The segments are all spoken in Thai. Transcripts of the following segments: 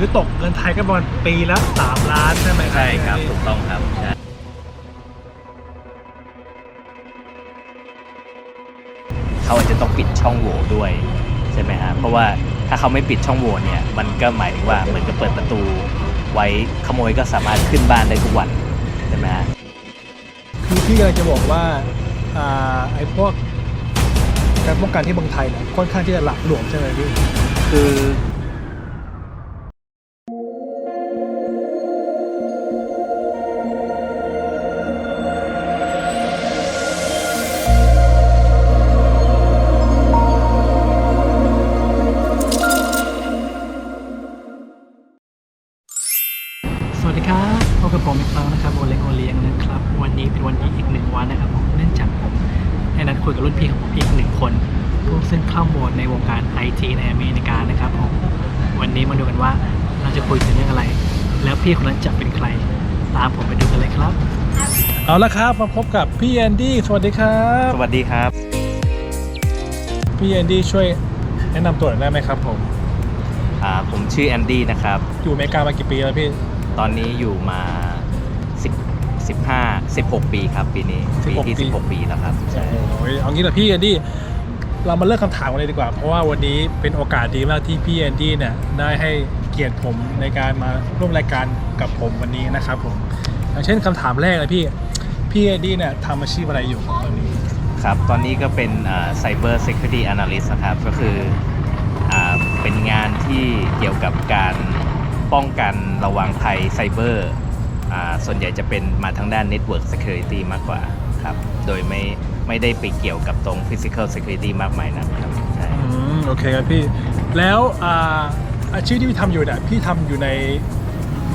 รือตกเงินไทยก็ประมาณปีละ3ล้านใช่ไหมใช่ครับ ถูกต้องครับใช่เขาอาจจะต้องปิดช่องโหว่ด้วยใช่ไหมฮะเพราะว่าถ้าเขาไม่ปิดช่องโหว่เนี่ยมันก็หมายถึงว่าเหมือนกับเปิดประตู ไว้ขโมยก็สามารถขึ้นบ้านได้ทุกวันใช่ไหมฮะคือพี่กำลังจะบอกว่าอ่าไอ้พวกการป้องกันที่เมืองไทยเนี่ยค่อนข้างที่จะหลักหลวมใช่ไหมพี่คือ วัสดีครับพบกับผมอีกครั้งนะครับโอเล็กโอเลียงนะครับ วันนี้เป็นวันที่อีกหนึ่งวันนะครับผมเนื่องจากผมให้นัดคุยกับรุ่นพี่ของผมอีกหนึ่งคนผู้ซึ่งเข้าโหมดในวงการไอทีในอเมริกานะครับผมวันนี้มาดูกันว่าเราจะคุยถึงเรื่องอะไร แล้วพี่คนนั้นจะเป็นใคร ตามผมไปดูกันเลยครับ เอาละครับมาพบกับพี่แอนดี้สวัสดีครับสวัสดีครับ พี่แอนดี้ช่วยแนะนำตัวหน่อยได้ไหมครับผมอ่าผมชื่อแอนดี้นะครับอยู่อเมริกามากี่ปีแล้วพี่ ตอนนี้อยู่มา10 15 16 ปีครับปีนี้ปีที่ 16 ปี 16 ปีแล้วครับใช่โอ้ยเอางี้เหรอพี่แอนดี้เรามาเริ่มคำถามกันเลยดีกว่า เพราะว่าวันนี้เป็นโอกาสดีมากที่พี่แอนดี้เนี่ยได้ให้เกียรติผมในการมาร่วมรายการกับผมวันนี้นะครับผมอย่างเช่นคำถามแรกเลยพี่พี่แอนดี้เนี่ยทำอาชีพอะไรอยู่ครับตอนนี้ครับตอนนี้ก็เป็นอ่า Cyber Security Analyst นะครับก็คืออ่าเป็นงานที่เกี่ยวกับการ ป้องกันระวังภัยไซเบอร์อ่าส่วนใหญ่จะเป็นมาทางด้าน Network Security มากกว่าครับ โดยไม่ไม่ได้ไปเกี่ยวกับตรง Physical Security มากมายนะครับใช่อืมโอเคครับพี่ แล้วอ่าอาชีพที่พี่ทำอยู่เนี่ยพี่ทำอยู่ใน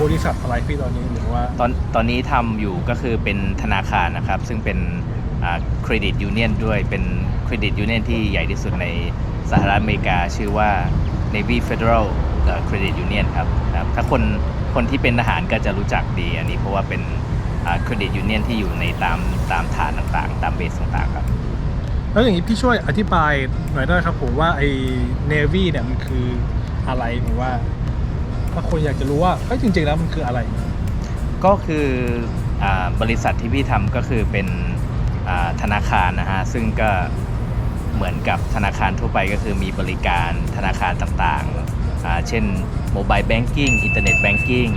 บริษัทอะไรพี่ตอนนี้หรือว่า ตอนตอนนี้ทำอยู่ก็คือเป็นธนาคารนะครับ ซึ่งเป็นเครดิตยูเนียนด้วยเป็นเครดิตยูเนียนที่ใหญ่ที่สุดในสหรัฐอเมริกา ชื่อว่า Navy Federal เอ่อ Credit Union ครับ ครับถ้าคนคนที่เป็นทหารก็จะรู้จักดีอันนี้เพราะว่าเป็นเครดิตยูเนียนที่อยู่ในตามตามฐานต่างๆ ตามเบสต่างๆครับ แล้วอย่างนี้พี่ช่วยอธิบายหน่อยได้ไหมครับผมว่าไอ้เนวีเนี่ยมันคืออะไรหรือว่า ถ้าคนอยากจะรู้ว่าเอ้ยจริงๆแล้วมันคืออะไร ก็คืออาบริษัทที่พี่ทำก็คือเป็นอ่าธนาคารนะฮะซึ่งก็เหมือนกับธนาคารทั่วไปก็คือมีบริการธนาคารต่างๆอ่าเช่น โมบายแบงกิ้งอินเทอร์เน็ตแบงกิ้ง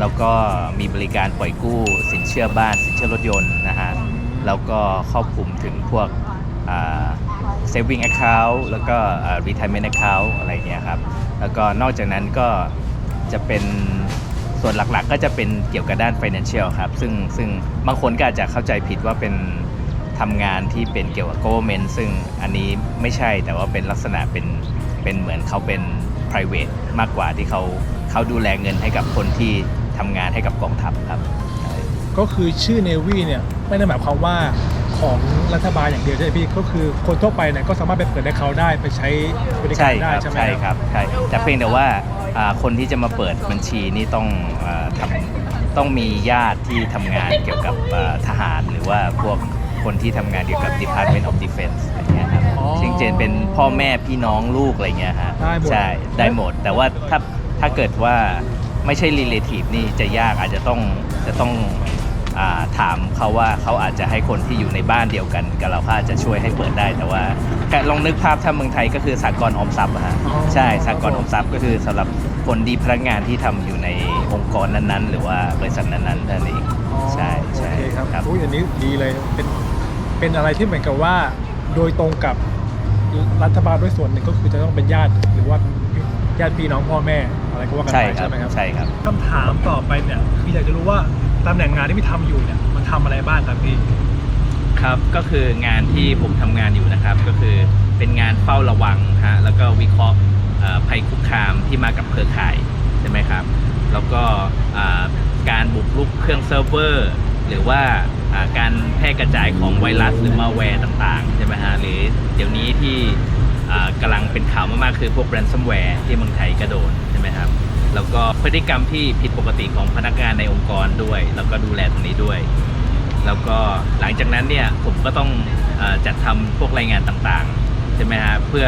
แล้วก็มีบริการปล่อยกู้สินเชื่อบ้าน สินเชื่อรถยนต์นะฮะแล้วก็ครอบคลุมถึงพวกอ่า saving account แล้วก็อ่า retirement account อะไรเงี้ยครับ แล้วก็นอกจากนั้นก็จะเป็นส่วนหลักๆ ก็จะเป็นเกี่ยวกับด้าน financial ครับ ซึ่งซึ่งบางคนก็อาจจะเข้าใจผิดว่าเป็นทำงานที่เป็นเกี่ยวกับ government ซึ่งอันนี้ไม่ใช่แต่ว่าเป็นลักษณะเป็นเป็นเหมือนเขาเป็น private มากกว่าที่เขาเขาดูแลเงินให้กับคนที่ทำงานให้กับกองทัพครับใช่ก็คือชื่อเนวีเนี่ยไม่ได้หมายความว่าของรัฐบาลอย่างเดียวใช่ไหมพี่ก็คือคนทั่วไปเนี่ยก็สามารถไปเปิดในเขาได้ไปใช้บริกาใช่รคได้รับใช่ไหมใช่ครับใช่แต่เพียงแต่ว่าอ่าคนที่จะมาเปิดบัญชีนี่ต้องอาทำต้องมีญาติที่ทำงานเกี่ยวกับอ่าทหาร หรือว่าพวกคนที่ทำงานเกี่ยวกับ Department of Defense อะไรเงี้ยครับอ๋อเช่นเจนเป็นพ่อแม่พี่น้องลูกอะไรเงี้ยฮะได้หมด ใช่ได้หมด แต่ว่าถ้าถ้าเกิดว่าไม่ใช่ relative นี่จะยากอาจจะต้องจะต้องอาถามเขาว่าเขาอาจจะให้คนที่อยู่ในบ้านเดียวกันกับเราเขาอาจจะช่วยให้เปิดได้แต่ว่าแค่ลองนึกภาพถ้าเมืองไทยก็คือสากลออมทรัพย์อะฮะอ๋อ ใช่สากลออมทรัพย์ก็คือสำหรับคนดีพนักงานที่ทำอยู่ในองค์กรนั้นๆ หรือว่าบริษัทนั้นๆนั่นเองอ๋อใช่ใช่โอเคครับครับอุ้ยอันนี้ดีเลยเป็นเป็นอะไรที่เหมือนกับว่า โดยตรงกับรัฐบาลด้วยส่วนหนึ่งก็คือจะต้องเป็นญาติหรือว่าญาติพี่น้องพ่อแม่อะไรก็ว่ากันใช่ไปครัใช่บไหมครับใช่ครับคำถามต่อไปเนี่ยคืออยากจะรู้ว่าตำแหน่งงานที่พี่ทำอยู่เนี่ยมันทำอะไรบ้างครับพี่ครับก็คืองานที่ผมทำงานอยู่นะครับก็คือเป็นงานเฝ้าระวังฮะแล้วก็วิเคราะห์เอ่อภัยคุกคามที่มากับเครือข่ายใช่ไหมครับ แล้วก็อ่าการบุกรุกเครื่องเซิร์ฟเวอร์ หรือว่าอ่า การแพร่กระจายของไวรัสหรือมาแวร์ต่างๆใช่ไหมฮะหรือเดี๋ยวนี้ที่กำลังเป็นข่าวมากๆ คือพวกแรนซัมแวร์ที่เมืองไทยกระโดนใช่ไหมครับ แล้วก็พฤติกรรมที่ผิดปกติของพนักงานในองค์กรด้วย แล้วก็ดูแลตรงนี้ด้วย แล้วก็หลังจากนั้นเนี่ยผมก็ต้องอจัดทำพวกรายงานต่างๆใช่ไหมฮะเพื่อ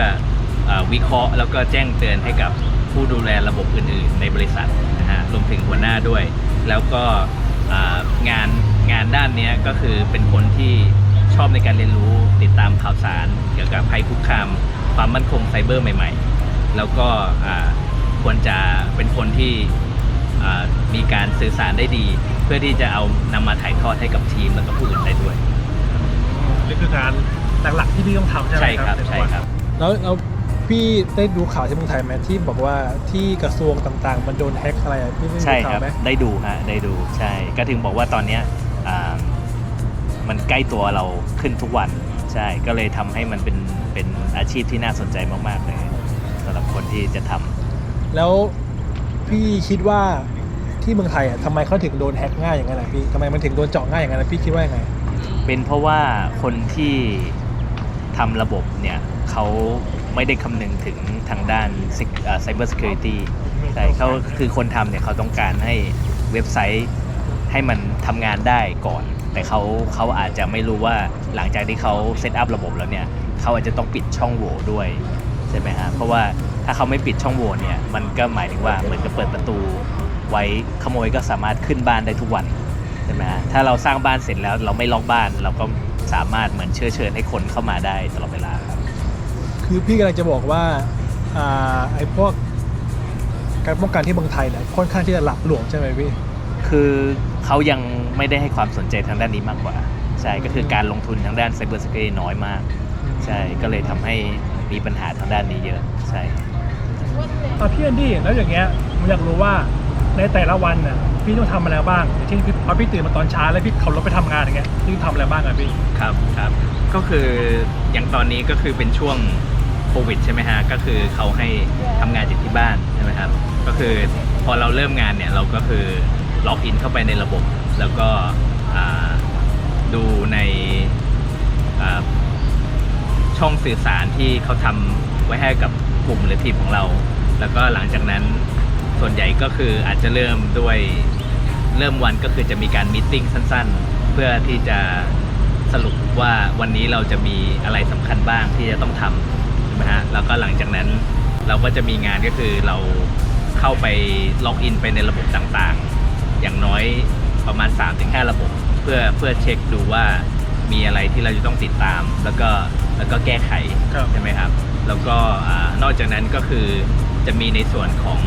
อวิเคราะห์แล้วก็แจ้งเตือนให้กับผู้ดูแลระบบอื่นๆ ในบริษัทนะฮะรวมถึงหัวหน้าด้วย แล้วก็งาน งานด้านเนี้ยก็คือเป็นคนที่ชอบในการเรียนรู้ติดตามข่าวสาร เกี่ยวกับภัยคุกคาม ความมั่นคงไซเบอร์ใหม่ ๆ แล้วก็อ่าควรจะเป็นคนที่อ่ามีการสื่อสารได้ดี เพื่อที่จะเอานำมาถ่ายทอดให้กับทีมแล้วก็ผู้อื่นได้ด้วยนี่คืองานหลักๆที่พี่ต้องทำใช่ไหมใช่ครับในใช่วันครับแล้วแล้วพี่ได้ดูข่าวที่เมืองไทยไหมที่บอกว่าที่กระทรวงต่างๆ มันโดนแฮ็กอะไรอะพี่ได้ดูใช่คข่ารัวบไหมได้ดูฮะได้ดูใช่ก็ถึงบอกว่าตอนเนี้ยอ่า มันใกล้ตัวเราขึ้นทุกวัน ใช่ก็เลยทำให้มันเป็นเป็นอาชีพที่น่าสนใจมากๆเลยสำหรับคนที่จะทำ แล้วพี่คิดว่าที่เมืองไทยอะทำไมเขาถึงโดนแฮ็กง่ายอย่างนั้นล่ะพี่ทำไมมันถึงโดนเจาะง่ายอย่างนั้นล่ะพี่คิดว่ายังไง เป็นเพราะว่าคนที่ทำระบบเนี่ยเขาไม่ได้คำนึงถึงทางด้านไซเบอร์ซิเคียวริตี้ใช่เขาคือคนทำเนี่ยเขาต้องการให้เว็บไซต์ให้มันทำงานได้ก่อน แต่เขาเขาอาจจะไม่รู้ว่าหลังจากที่เขาเซตอัพระบบแล้วเนี่ยเขาอาจจะต้องปิดช่องโหว่ด้วยใช่ไหมฮะเพราะว่าถ้าเขาไม่ปิดช่องโหว่เนี่ยมันก็หมายถึงว่าเหมือนกับเปิดประตู ไว้ขโมยก็สามารถขึ้นบ้านได้ทุกวันใช่ไหมฮะถ้าเราสร้างบ้านเสร็จแล้วเราไม่ล็อกบ้าน เราก็สามารถเหมือนเชื้อเชิญให้คนเข้ามาได้ตลอดเวลาครับคือพี่กำลังจะบอกว่าอ่าไอ้พวกการป้องกันที่เมืองไทยเนี่ยค่อนข้างที่จะหลับหลวมใช่ไหมพี่คือเขายัง ไม่ได้ให้ความสนใจทางด้านนี้มากกว่า ใช่ก็คือการลงทุนทางด้านไซเบอร์ e ิ u r i t y น้อยมาก ใช่ก็เลยทำให้มีปัญหาทางด้านนี้เยอะ ใช่ อะพี่แอนดี้แล้วอย่างเงี้ยผมอยากรู้ว่าในแต่ละวันน่ะพี่ต้องทำอะไรบ้างอย่างเช่นพี่พอพี่ตื่นมาตอนเช้าแล้วพี่ขับรถไปทำงานอย่างเงี้ยพี่ทำอะไรบ้างอะพี่ ครับครับก็คืออย่างตอนนี้ก็คือเป็นช่วงโควิดใช่ไหมฮะก็คือเขาให้ทำงานจากที่บ้านใช่ไหมครับก็คือพอเราเริ่มงานเนี่ยเราก็คือล็อกอินเข้าไปในระบบ แล้วก็ดูในช่องสื่อสารที่เขาทำไว้ให้กับกลุ่มหรือทีมของเรา แล้วก็หลังจากนั้นส่วนใหญ่ก็คืออาจจะเริ่มด้วยเริ่มวันก็คือจะมีการมิ팅สั้นๆ เพื่อที่จะสรุปว่าวันนี้เราจะมีอะไรสำคัญบ้างที่จะต้องทำใช่ไหมฮะแล้วก็หลังจากนั้นเราก็จะมีงานก็คือเราเข้าไปล็อกอินไปในระบบต่างๆ อย่างน้อย ประมาณ 3-5 ระบบ เพื่อเพื่อเช็คดูว่ามีอะไรที่เราจะต้องติดตาม แล้วก็แล้วก็แก้ไขครับใช่ไหมครับ แล้วก็อ่านอกจากนั้นก็คือจะมีในส่วนของ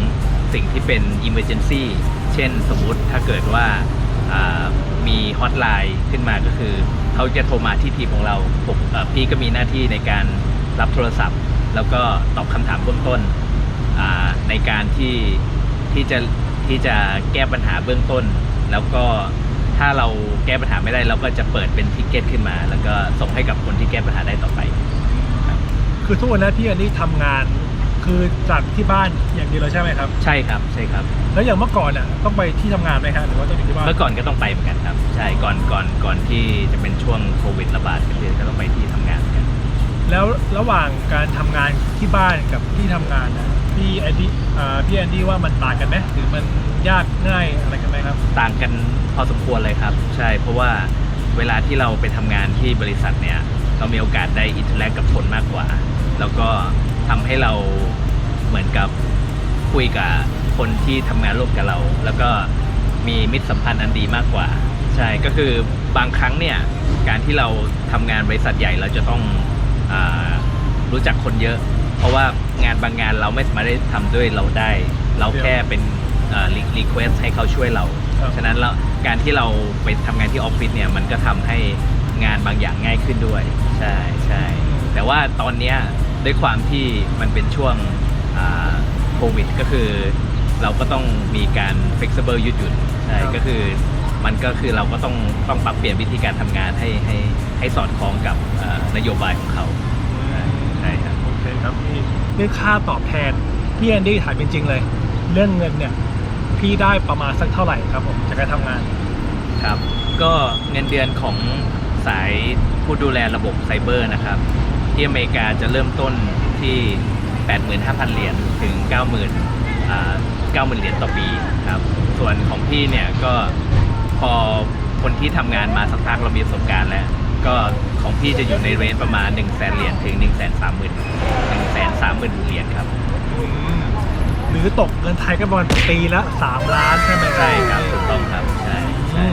สิ่งที่เป็น emergency เช่นสมมุติถ้าเกิดว่าอ่ามีฮอตไลน์ขึ้นมาก็คือ เขาจะโทรมาที่ทีมของเราผมเอ่อพี่ก็มีหน้าที่ในการรับโทรศัพท์ แล้วก็ตอบคำถามเบื้องต้นอ่าในการที่ที่จะที่จะแก้ปัญหาเบื้องต้น แล้วก็ถ้าเราแก้ปัญหาไม่ได้เราก็จะเปิดเป็นทิกเก็ตขึ้นมา แล้วก็ส่งให้กับคนที่แก้ปัญหาได้ต่อไป คือทุกวันนี้พี่แอนดี้ทำงานคือจากที่บ้านอย่างเดียวเลยใช่ไหมครับ ใช่ครับใช่ครับ แล้วอย่างเมื่อก่อนอะต้องไปที่ทำงานไหมครับหรือว่าต้องอยู่ที่บ้านเมื่อก่อนก็ต้องไปเหมือนกันครับ ใช่ก่อนก่อนก่อนที่จะเป็นช่วงโควิดระบาดก็คือก็ต้องไปที่ทำงานเหมือนกัน แล้วระหว่างการทำงานที่บ้านกับที่ทำงานนะพี่แอนดี้อ่าพี่แอนดี้ว่ามันต่างกันไหมหรือมัน ยากง่ายอะไรกันไหมครับ ต่างกันพอสมควรเลยครับ ใช่เพราะว่าเวลาที่เราไปทำงานที่บริษัทเนี่ย เรามีโอกาสได้อินเทอร์แลกกับคนมากกว่า แล้วก็ทำให้เราเหมือนกับคุยกับคนที่ทำงานร่วมกับเรา แล้วก็มีมิตรสัมพันธ์อันดีมากกว่า ใช่ก็คือบางครั้งเนี่ยการที่เราทำงานบริษัทใหญ่เราจะต้องอารู้จักคนเยอะ เพราะว่างานบางงานเราไม่สามารถได้ทำด้วยเราได้ เราแค่เป็น รีเควสให้เขาช่วยเรา ครับ ฉะนั้นแล้วการที่เราไปทำงานที่ออฟฟิศเนี่ยมันก็ทำให้งานบางอย่างง่ายขึ้นด้วย ใช่ใช่แต่ว่าตอนเนี้ยด้วยความที่มันเป็นช่วงอ่าโควิด ก็คือ เราก็ต้องมีการ flexible ยืดหยุ่นใช่ครับ ก็คือมันก็คือเราก็ต้องต้องปรับเปลี่ยนวิธีการทำงานให้ให้ให้สอดคล้องกับเอ่อนโยบายของเขาใช่ใช่ครับ โอเคครับพี่เรื่องค่าตอบแทนพี่แอนดี้ถามจริงๆเลย เรื่องเงินเนี่ย พี่ได้ประมาณสักเท่าไหร่ครับผมจากการทำงาน ครับ ก็เงินเดือนของสายผู้ดูแลระบบไซเบอร์นะครับ ที่อเมริกาจะเริ่มต้นที่ 85,000 เหรียญถึง 90,000อ่า90,000 เหรียญต่อปีครับ ส่วนของพี่เนี่ยก็พอคนที่ทำงานมาสักพักเรามีประสบการณ์แล้ว ก็ของพี่จะอยู่ในเรนจ์ประมาณ 1 0 0 0 0 0เหรียญถึง 1 3 0 0 0 0 1 3 0 0 0 0เหรียญครับ หรือตกเงินไทยก็ประมาณปีละ3ล้านใช่ไหมใช่ครับถูกต้องครับใช่ใช่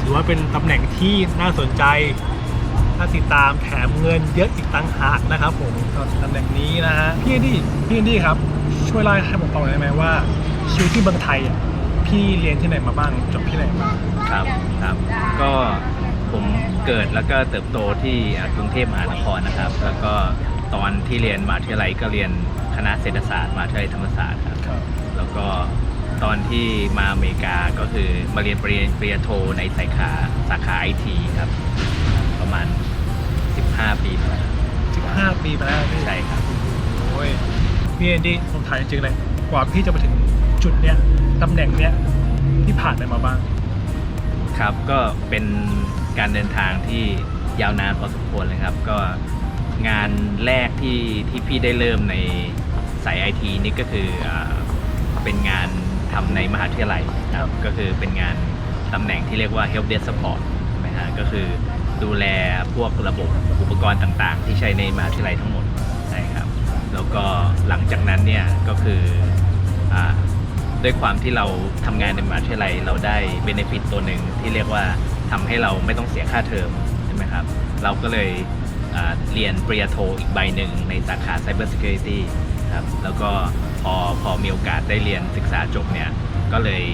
ถือว่าเป็นตำแหน่งที่น่าสนใจ ถ้าติดตามแถมเงินเยอะอีกต่างหากนะครับผมสำหรับตำแหน่งนี้นะฮะพี่แอนดี้พี่แอนดี้ครับช่วยเล่าให้ผมฟังหน่อยได้ไหมว่าชีวิตที่เมืองไทยอะพี่เรียนที่ไหนมาบ้างจบที่ไหนมาครับครับ ก็ผมเกิดแล้วก็เติบโตที่อ่ากรุงเทพมหานครนะครับ แล้วก็ตอนที่เรียนมหาวิทยาลัยก็เรียนค ณะเศรษฐศาสตร์มหาวิทยาลัยธรรมศาสตร์ครับ ครับ แล้วก็ตอนที่มาอเมริกาก็คือมาเรียนปริญญาปริญญาโทในสาขาสาขาไอทีครับ ประมาณ 15 ปีมาแล้ว15ปีมาแล้วพี่ใช่ครับ โอ้ยพี่แอนดี้ผมถามจริงๆเลยกว่าพี่จะมาถึงจุดเนี้ยตำแหน่งเนี้ยที่ผ่านอะไรมาบ้าง ครับก็เป็นการเดินทางที่ยาวนานพอสมควรเลยครับ ก็งานแรกที่ที่พี่ได้เริ่มใน สายไอทีนี่ก็คืออาเป็นงานทำในมหาวิทยาลัยครับก็คือเป็นงานตำแหน่งที่เรียกว่า help desk support ใช่ไหมฮะก็คือดูแลพวกระบบอุปกรณ์ต่างๆ ที่ใช้ในมหาวิทยาลัยทั้งหมดใช่ครับแล้วก็หลังจากนั้นเนี่ยก็คืออาด้วยความที่เราทำงานในมหาวิทยาลัยเราได้เบนฟิตตัวหนึ่งที่เรียกว่าทำให้เราไม่ต้องเสียค่าเทอมใช่ไหมครับเราก็เลยอ่าเรียนปริญญาโทอีกใบหนึ่งในสาขา Cyber Security ครับ แล้วก็พอพอมีโอกาสได้เรียนศึกษาจบเนี่ยก็เลย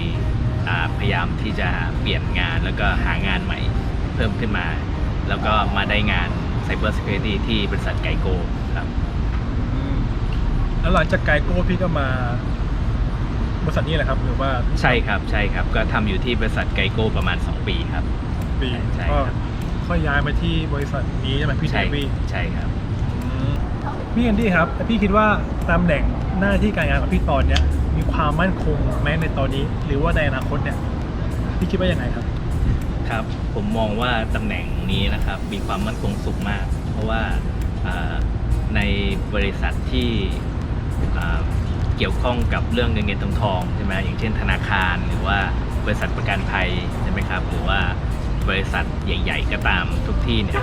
อ่าพยายามที่จะเปลี่ยนงานแล้วก็หางานใหม่เพิ่มขึ้นมา แล้วก็มาได้งาน Cyber Security ที่บริษัทไกโกครับแล้วหลังจากไกโก้พี่ก็มาบริษัทนี้แหละครับหรือว่าใช่ครับใช่ครับ ก็ทำอยู่ที่บริษัทไกโกประมาณ 2 ปีครับปีใช่ก็ครับค่อยย้ายมาที่บริษัทนี้ใช่ไหมพี่เทใช่วีใช่ครับ พี่แอนดี้ครับพี่คิดว่าตำแหน่งหน้าที่การงานของพี่ตอนเนี้ยมีความมั่นคงแม้ในตอนนี้ หรือว่าในอนาคตเนี่ยพี่คิดว่ายังไงครับ ครับ ผมมองว่าตำแหน่งนี้นะครับมีความมั่นคงสูงมาก เพราะว่าในบริษัทที่เกี่ยวข้องกับเรื่องเงินเงินทองทองใช่ไหมอย่างเช่นธนาคารหรือว่าบริษัทประกันภัยใช่ไหมครับ หรือว่าบริษัทใหญ่ ๆ ก็ตามทุกที่เนี่ย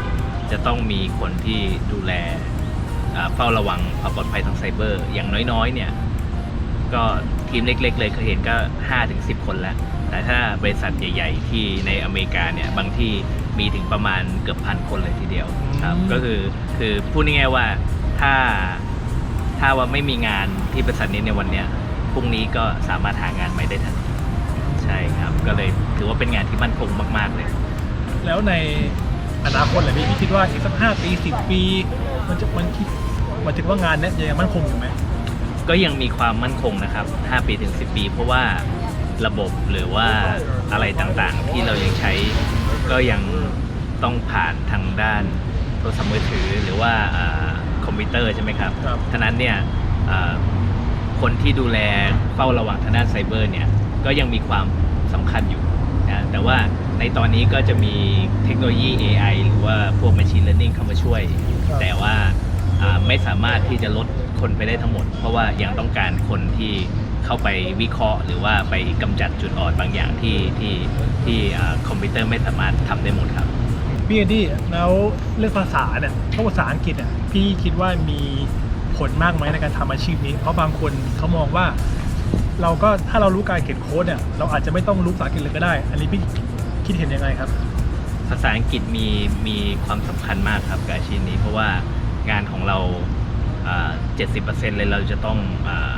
จะต้องมีคนที่ดูแล เฝ้าระวังความปลอดภัยทางไซเบอร์ อย่างน้อยๆ เนี่ย ก็ทีมเล็ก ๆ เลยเคยเห็นก็ 5-10 คนแล้ว แต่ถ้าบริษัทใหญ่ ๆ ที่ในอเมริกาเนี่ย บางที่มีถึงประมาณเกือบพันคนเลยทีเดียวครับอืมก็คือคือพูดง่ายๆว่าถ้าถ้าว่าไม่มีงานที่บริษัทนี้ในวันเนี้ยพรุ่งนี้ก็สามารถหางานใหม่ได้ทันทีใช่ครับ ก็เลยถือว่าเป็นงานที่มั่นคงมาก ๆ เลย แล้วในอนาคตเลยพี่พี่คิดว่าอีกสักห้าปีสิบปี มันจะมันคิด หมายถึงว่างานเนี้ยยังมั่นคงอยู่ไหมก็ยังมีความมั่นคงนะครับ 5 ปีถึง 10 ปี เพราะว่าระบบหรือว่าอะไรต่างๆ ที่เรายังใช้ก็ยังต้องผ่านทางด้านโทรศัพท์มือถือหรือว่าอ่าคอมพิวเตอร์ใช่ไหมครับครับ ฉะนั้นเนี่ยอ่าคนที่ดูแลเฝ้าระวังทางด้านไซเบอร์เนี่ยก็ยังมีความสำคัญอยู่นะแต่ว่าในตอนนี้ก็จะมีเทคโนโลยี AI หรือว่าพวก Machine Learning เข้ามาช่วย ครับ แต่ว่าอ่า ไม่สามารถที่จะลดคนไปได้ทั้งหมด เพราะว่ายังต้องการคนที่เข้าไปวิเคราะห์ หรือว่าไปกำจัดจุดอ่อนบางอย่างที่ที่ที่อ่าคอมพิวเตอร์ไม่สามารถทำได้หมดครับพี่แอนดี้แล้วเรื่องภาษาเนี่ยเพราะภาษาอังกฤษเนี่ยพี่คิดว่ามีผลมากไหมในการทำอาชีพนี้ เพราะบางคนเขามองว่า เราก็ถ้าเรารู้การเขียนโค้ดเนี่ยเราอาจจะไม่ต้องรู้ภาษาอังกฤษเลยก็ได้ อันนี้พี่คิดเห็นยังไงครับ ภาษาอังกฤษมีมีความสำคัญมากครับกับอาชีพนี้ เพราะว่า งานของเราอ่า70%เลยเราจะต้องอา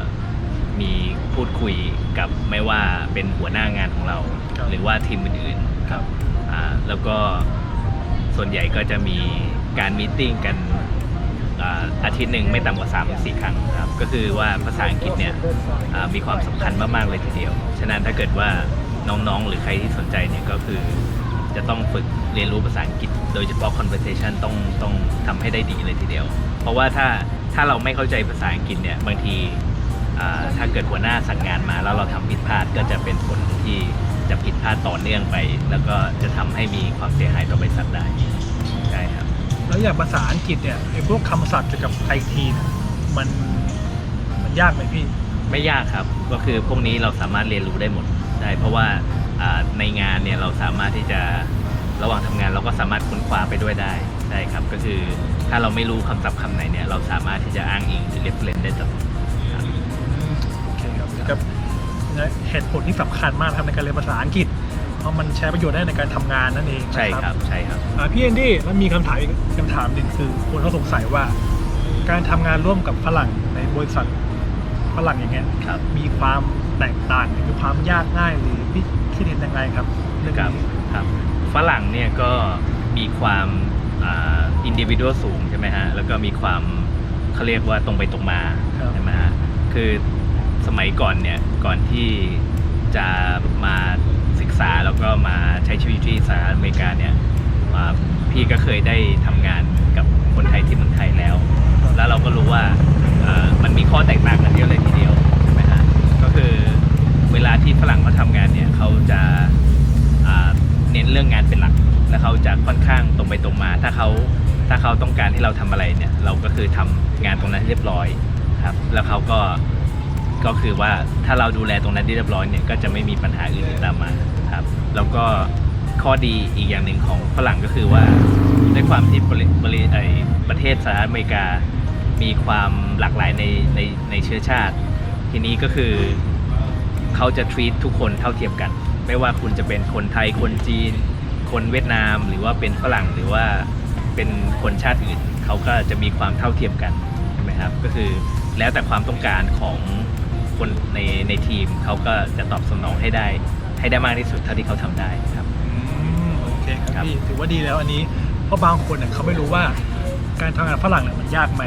มีพูดคุยกับไม่ว่าเป็นหัวหน้างานของเราครับหรือว่าทีมอื่นๆครับอ่าแล้วก็ส่วนใหญ่ก็จะมีการมีตติ้งกันอ่าอาทิตย์หนึ่งไม่ต่ำกว่า3ามสี่ครั้งครับก็คือว่าภาษาอังกฤษเนี่ยอ่ามีความสำคัญมากๆเลยทีเดียว ฉะนั้นถ้าเกิดว่าน้องๆ หรือใครที่สนใจเนี่ยก็คือจะต้องฝึกเรียนรู้ภาษาอังกฤษ โดยเฉพาะ conversation ต้องต้องทำให้ได้ดีเลยทีเดียว เพราะว่าถ้าถ้าเราไม่เข้าใจภาษาอังกฤษเนี่ยบางทีอ่าถ้าเกิดหัวหน้าสั่งงานมา แล้วเราทำผิดพลาดก็จะเป็นผลที่จะผิดพลาดต่อเนื่องไป แล้วก็จะทำให้มีความเสียหายต่อบริษัทได้ใช่ครับ แล้วอย่างภาษาอังกฤษเนี่ยไอ้พวกคำศัพท์เกี่ยวกับไอทีเนี่ยมันมันยากไหมพี่ ไม่ยากครับ ก็คือพวกนี้เราสามารถเรียนรู้ได้หมดใช่เพราะว่าอ่าในงานเนี่ยเราสามารถที่จะ ระหว่างทำงานเราก็สามารถค้นคว้าไปด้วยได้ใช่ครับ ก็คือถ้าเราไม่รู้คำศัพท์คำไหนเนี่ยเราสามารถที่จะอ้างอิงหรือเรฟเฟรนได้ตลอดครับโอเคครับกับเหตุผลที่สำคัญมากนะครับในการเรียนภาษาอังกฤษ เพราะมันใช้ประโยชน์ได้ในการทำงานนั่นเองนะใช่ครับใช่ครับอ่าพี่แอนดี้แล้วมีคำถามอีกคำถามหนึ่งคือคนเขาสงสัยว่า การทำงานร่วมกับฝรั่งในบริษัทฝรั่งอย่างเงี้ยครับมีความแตกต่างมีความยากง่ายหรือพี่คิดเห็นยังไงครับเรื่องครับนี้ครับ ฝรั่งเนี่ยก็มีความอินดิวิ u a l สูงใช่ไหมฮะ แล้วก็มีความเขาเรียกว่าตรงไปตรงมาครับใช่ไหมฮะ คือสมัยก่อนเนี่ยก่อนที่จะมาศึกษาแล้วก็มาใช้ชีวิตอยู่ที่สหรัฐอเมริกาเนี่ยอ่าพี่ก็เคยได้ทำงานกับคนไทยที่เมืองไทยแล้ว แล้วเราก็รู้ว่าเอ่อมันมีข้อแตกต่างกันเยอะเลยทีเดียวใช่ไหมฮะก็คือเวลาที่ฝรั่งเขาทำงานเนี่ยเขาจะอ่า เน้นเรื่องงานเป็นหลัก แล้วเขาจะค่อนข้างตรงไปตรงมา ถ้าเขาถ้าเขาต้องการที่เราทำอะไรเนี่ย เราก็คือทำงานตรงนั้นเรียบร้อยครับ แล้วเขาก็ก็คือว่าถ้าเราดูแลตรงนั้นได้เรียบร้อยเนี่ยก็จะไม่มีปัญหาอื่นตามมาครับ แล้วก็ข้อดีอีกอย่างหนึ่งของฝรั่งก็คือว่าด้วยความที่บริบริไอประเทศสหรัฐอเมริกา มีความหลากหลายในในในเชื้อชาติ ทีนี้ก็คือเขาจะ treat ทุกคนเท่าเทียมกัน ไม่ว่าคุณจะเป็นคนไทยคนจีน คนเวียดนามหรือว่าเป็นฝรั่งหรือว่าเป็นคนชาติอื่นเขาก็จะมีความเท่าเทียมกันใช่ไหมครับก็คือแล้วแต่ความต้องการของคนในในทีมเขาก็จะตอบสนองให้ได้ ให้ได้มากที่สุดเท่าที่เขาทำได้ครับอืมโอเคครับครับพี่ถือว่าดีแล้วอันนี้เพราะบางคนเนี่ยเขาไม่รู้ว่าการทำงานฝรั่งเนี่ยมันยากไหม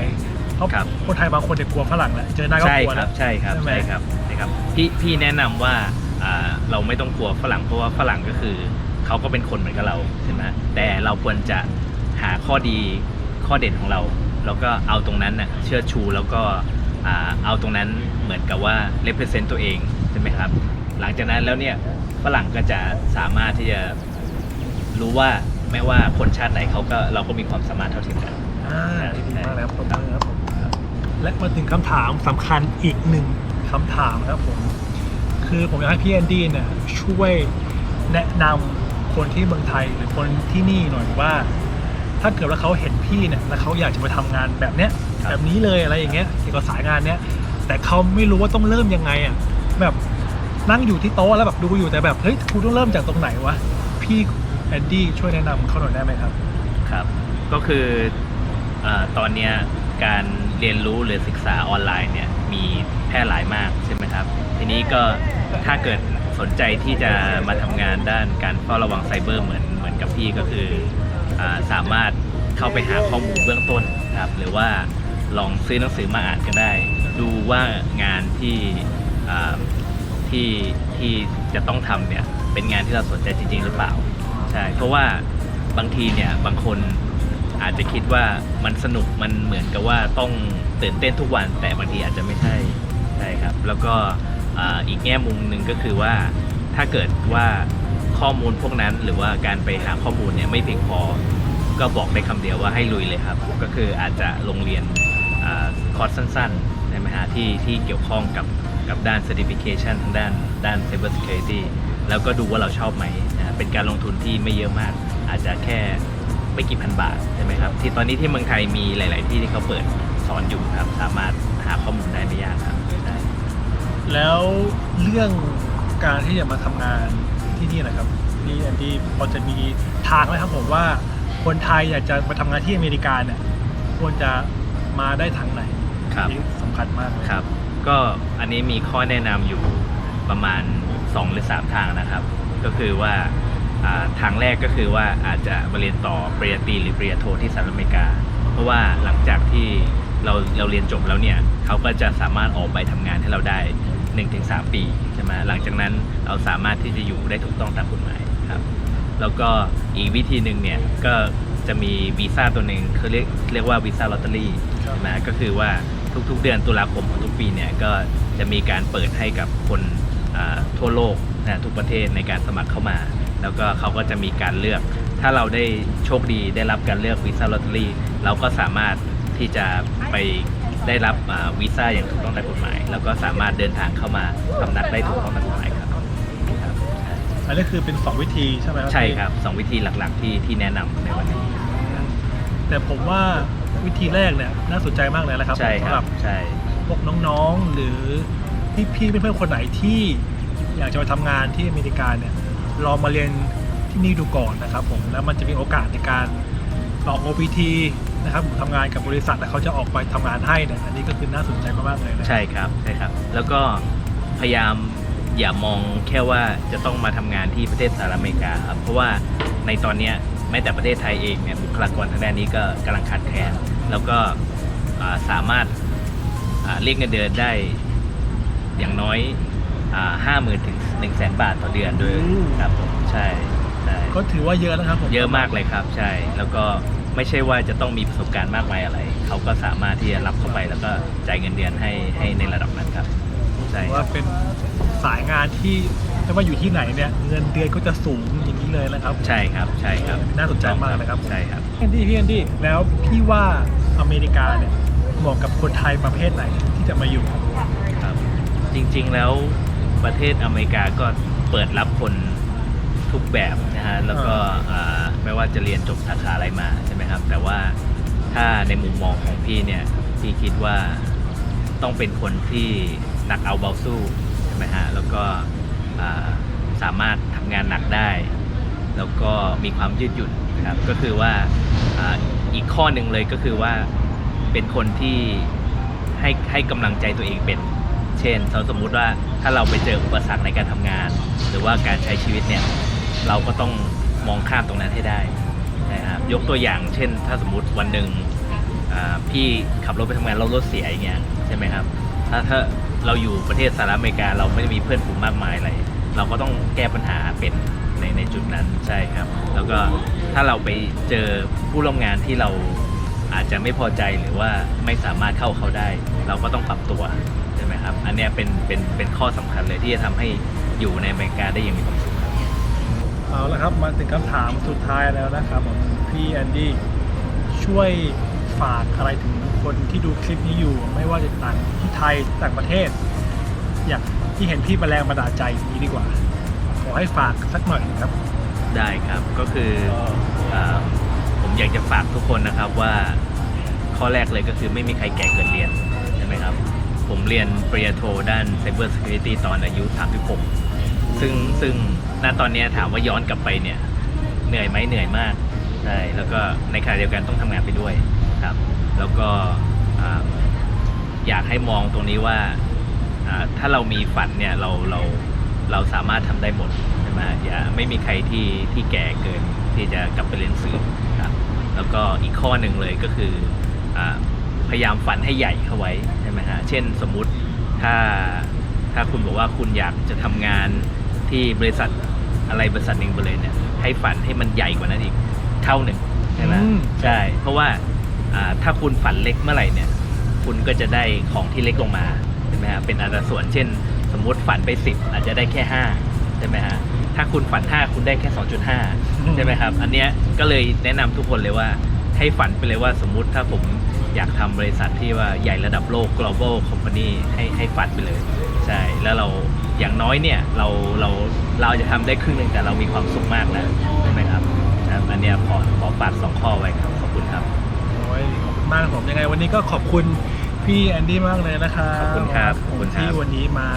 เพราะครับคนไทยบางคนเนี่ยกลัวฝรั่งแหละเจอหน้าก็ใช่กลัวคแล้รัวบใช่ครับใช่ไหมใช่ครับใช่ครับพี่พี่แนะนำว่าอ่า เราไม่ต้องกลัวฝรั่งเพราะว่าฝรั่งก็คือเขาก็เป็นคนเหมือนกับเราใช่ไหมแต่เราควรจะหาข้อดีข้อเด่นของเรา แล้วก็เอาตรงนั้นน่ะเชื่อชูแล้วก็อ่าเอาตรงนั้นเหมือนกับว่า represent ตัวเองใช่ไหมครับ หลังจากนั้นแล้วเนี่ยฝรั่งก็จะสามารถที่จะรู้ว่าไม่ว่าคนชาติไหนเขาก็เราก็มีความสามารถเท่าเทียมกันอ่าดีมากเลยครับผมครับผมและมาถึงคำถามสำคัญอีกหนึ่งคำถามครับผม คือผมอยากให้พี่แอนดี้เนี่ยช่วยแนะนำคนที่เมืองไทยหรือคนที่นี่หน่อยว่า ถ้าเกิดว่าเขาเห็นพี่เนี่ยแล้วเขาอยากจะมาทำงานแบบเนี้ยครับแบบนี้เลยอะไรอย่างเงี้ยเกี่ยวกับสายงานเนี้ยแต่เขาไม่รู้ว่าต้องเริ่มยังไงอะแบบนั่งอยู่ที่โต๊ะแล้วแบบดูอยู่แต่แบบเฮ้ยกูต้องเริ่มจากตรงไหนวะพี่แอนดี้ช่วยแนะนำเขาหน่อยได้ไหมครับครับ ก็คืออาตอนเนี้ยการเรียนรู้หรือศึกษาออนไลน์เนี่ยมีแพร่หลายมากใช่ไหมครับ ทีนี้ก็ ถ้าเกิดสนใจที่จะมาทำงานด้านการเฝ้าระวังไซเบอร์เหมือนเหมือนกับพี่ก็คืออสามารถเข้าไปหาข้อมูลเบื้องต้นครับหรือว่าลองซื้อหนังสือมาอ่านก็ได้ ดูว่างานที่ที่ที่จะต้องทำเนี่ยเป็นงานที่เราสนใจจริง ๆ หรือเปล่าใช่เพราะว่าบางทีเนี่ยบางคนอาจจะคิดว่ามันสนุกมันเหมือนกับว่าต้องตื่นเต้นทุกวัน แต่บางทีอาจจะไม่ใช่ใช่ครับ แล้วก็ อีกแง่มุมหนึ่งก็คือว่าถ้าเกิดว่าข้อมูลพวกนั้นหรือว่าการไปหาข้อมูลเนี่ยไม่เพียงพอ ก็บอกได้คำเดียวว่าให้ลุยเลยครับ ก็คืออาจจะลงเรียนอคอร์สสั้นๆใช่ไหมฮะที่ที่เกี่ยวข้องกับกับด้าน certification ทางด้านด้าน cyber security แล้วก็ดูว่าเราชอบไหมนะเป็นการลงทุนที่ไม่เยอะมาก อาจจะแค่ไม่กี่พันบาทใช่ไหมครับ ที่ตอนนี้ที่เมืองไทยมีหลาย ๆ ที่ที่เขาเปิดสอนอยู่ครับ สามารถหาข้อมูลได้ไม่ยากครับ แล้วเรื่องการที่จะมาทำงานที่นี่นะครับพี่แอนดี้พอจะมีทางไหมครับผมว่าคนไทยอยากจะมาทำงานที่อเมริกาเนี่ยควรจะมาได้ทางไหนครับนี่สำคัญมากเลยครับ ก็อันนี้มีข้อแนะนำอยู่ประมาณ 2 หรือ 3 ทางนะครับ ก็คือว่าอ่าทางแรกก็คือว่าอาจจะมาเรียนต่อปริญญาตรีหรือปริญญาโทที่สหรัฐอเมริกา เพราะว่าหลังจากที่เราเราเรียนจบแล้วเนี่ยเขาก็จะสามารถออกใบทำงานให้เราได้ 1-3 ปีใช่ไหมหลังจากนั้นเราสามารถที่จะอยู่ได้ถูกต้องตามกฎหมายครับแล้วก็อีกวิธีหนึ่งเนี่ยก็จะมีวีซ่าตัวหนึ่งเขาเรียกเรียกว่าวีซ่าลอตเตอรี่ครับใช่ไหมก็คือว่าทุกๆ เดือนตุลาคมของทุกปีเนี่ยก็จะมีการเปิดให้กับคนอ่าทั่วโลกนะทุกประเทศในการสมัครเข้ามา แล้วก็เขาก็จะมีการเลือก ถ้าเราได้โชคดีได้รับการเลือกวีซ่าลอตเตอรี่เราก็สามารถที่จะไป ได้รับอ่าวีซ่าอย่างถูกต้องตามกฎหมาย แล้วก็สามารถเดินทางเข้ามาพำนักได้ถูกต้องตามกฎหมายครับครับอันนี้คือเป็นสองวิธีใช่ไหมครับใช่ครับสองวิธีหลักๆที่ที่แนะนำในวันนี้แต่ผมว่าวิธีแรกเนี่ยน่าสนใจมากเลยนะครับใช่คสำหรัรับบใช่พวกน้องๆ หรือพี่ๆเพื่อนๆคนไหนที่อยากจะไปทำงานที่อเมริกาเนี่ยลองมาเรียนที่นี่ดูก่อนนะครับผมแล้วมันจะมีโอกาสในการต่อ OPT นะครับผมทำงานกับบริษัทแล้วเขาจะออกไปทำงานให้เนี่ยอันนี้ก็คือน่าสนใจมากๆเลยนะ ใช่ครับใช่ครับ แล้วก็พยายามอย่ามองแค่ว่าจะต้องมาทำงานที่ประเทศสหรัฐอเมริกาครับเพราะว่าในตอนเนี้ยแม้แต่ประเทศไทยเองเนี่ยบุคลากรทางด้านนี้ก็กำลังขาดแคลนแล้วก็อ่าสามารถอ่าเรียกเงินเดือนได้อย่างน้อยห้าหมื่นถึงหนึ่งแสนบาทต่อเดือนด้วยครับผมใช่ใช่ ก็ถือว่าเยอะนะครับผม เยอะมากเลยครับใช่แล้วก็ ไม่ใช่ว่าจะต้องมีประสบการณ์มากมายอะไร เขาก็สามารถที่จะรับเข้าไปแล้วก็จ่ายเงินเดือนให้ให้ในระดับนั้นครับใช่ถือครัว่าบเป็นสายงานที่ไม่ว่าอยู่ที่ไหนเนี่ยเงินเดือนก็จะสูงอย่างนี้เลยนะครับ ใช่ครับใช่ครับน่าสนใจมากนะครับใช่ครับพี่แอนดี้พี่แอนดี้แล้วพี่ว่าอเมริกาเนี่ยเหมาะกับคนไทยประเภทไหนที่จะมาอยู่ครับ จริงๆแล้วประเทศอเมริกาก็เปิดรับคนทุกแบบนะฮะแล้วก็อ่าไม่ว่าจะเรียนจบสาขาอะไรมาใช่ไหม ครับ แต่ว่าถ้าในมุมมองของพี่เนี่ยพี่คิดว่าต้องเป็นคนที่หนักเอาเบาสู้ใช่ไหมฮะแล้วก็สามารถทำงานหนักได้ แล้วก็มีความยืดหยุ่นนะครับก็คือว่าออีกข้อหนึ่งเลยก็คือว่าเป็นคนที่ให้ให้กำลังใจตัวเองเป็น เช่นเราสมมุติว่าถ้าเราไปเจออุปสรรคในการทำงาน หรือว่าการใช้ชีวิตเนี่ยเราก็ต้องมองข้ามตรงนั้นให้ได้ นะครับยกตัวอย่างเช่น ถ้าสมมติวันหนึ่งพี่ขับรถไปทำงานแล้วรถเสียอย่างเงี้ยใช่ไหมครับถ้าถ้าเราอยู่ประเทศสหรัฐอเมริกา เราไม่ได้มีเพื่อนฝูงมากมายอะไรเราก็ต้องแก้ปัญหาเป็นในในจุดนั้นใช่ครับ แล้วก็ถ้าเราไปเจอผู้ร่วมงานที่เราอาจจะไม่พอใจหรือว่าไม่สามารถเข้าเขาได้ เราก็ต้องปรับตัวใช่ไหมครับ อันนี้เป็นเป็นเป็นข้อสำคัญเลยที่จะทำให้อยู่ในอเมริกาได้อย่างมีความ สุขครับเอาละครับมาถึงคำถามสุดท้ายแล้วนะครับผมพี่แอนดี้ช่วยฝากอะไรถึงคนที่ดูคลิปนี้อยู่ ไม่ว่าจะต่างที่ไทยต่างประเทศ อยากที่เห็นพี่มาแรงบันดาลใจอย่างนี้ดีกว่า ขอให้ฝากสักหน่อยครับ ได้ครับก็คืออ่าผมอยากจะฝากทุกคนนะครับว่าข้อแรกเลยก็คือไม่มีใครแก่เกินเรียนใช่ไหมครับ ผมเรียนปริญญาโทด้าน Cyber Security ตอนอายุ 36 ซึ่งซึ่ง ณตอนนี้ถามว่าย้อนกลับไปเนี่ย เหนื่อยไหมเหนื่อยมากใช่แล้วก็ในขณะเดียวกันต้องทำงานไปด้วยครับ แล้วก็อ่าอยากให้มองตรงนี้ว่าถ้าเรามีฝันเนี่ยเราเราเราสามารถทำได้หมดใช่ไหมอย่าไม่มีใครที่ที่แก่เกินที่จะกลับไปเรียนสือครับแล้วก็อีกข้อหนึ่งเลยก็คืออพยายามฝันให้ใหญ่เข้าไว้ใช่ไหมฮะเช่นสมมุติถ้าถ้าคุณบอกว่าคุณอยากจะทำงาน ที่บริษัทอะไรบริษัทหนึ่งไปเลยเนี่ยให้ฝันให้มันใหญ่กว่านั้นอีกเท่าหนึ่งใช่ไหมอืม ใช่ เพราะว่าอ่าถ้าคุณฝันเล็กเมื่อไหร่เนี่ย คุณก็จะได้ของที่เล็กลงมาใช่ไหมฮะเป็นอัตราส่วนเช่น สมมุติฝันไป 10 อาจจะได้แค่ 5 ใช่ไหมฮะถ้าคุณฝัน 5 คุณได้แค่ 2.5 ใช่ไหมครับ อันเนี้ยก็เลยแนะนำทุกคนเลยว่าให้ฝันไปเลยว่าสมมุติถ้าผมอยากทำบริษัทที่ว่าใหญ่ระดับโลก global company ให้ให้ฝันไปเลย ใช่ แล้วเรา อย่างน้อยเนี่ยเราเราเราจะทำได้ครึ่งหนึ่งแต่เรามีความสุขมากแล้วใช่ไหมครับครับอันเนี้ยขอขอฝากสองข้อไว้ครับขอบคุณครับโอ้ยขอบคุณมากครับผมยังไง วันนี้ก็ขอบคุณพี่แอนดี้มากเลยนะครับขอบคุณครับขอบคุณครับที่วันนี้มา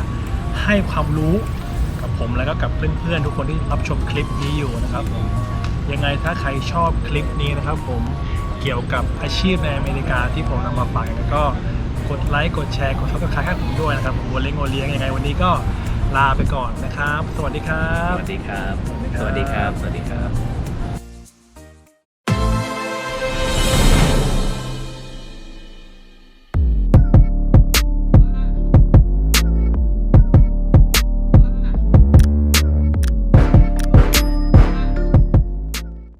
ให้ความรู้กับผมแล้วก็กับเพื่อนๆทุกคนที่รับชมคลิปนี้อยู่นะครับผมยังไงถ้าใครชอบคลิปนี้นะครับ ผมเกี่ยวกับอาชีพในอเมริกาที่ผมนำมาฝากแล้วก็กดไลค์กดแชร์กดซับสไครต์ให้ผมด้วยนะครับผมโอเล้งโอเลี้ยงยังไงวันนี้ก็ ลาไปก่อนนะครับ สวัสดีครับ สวัสดีครับ สวัสดีครับ สวัสดีครับสวัสดีครับ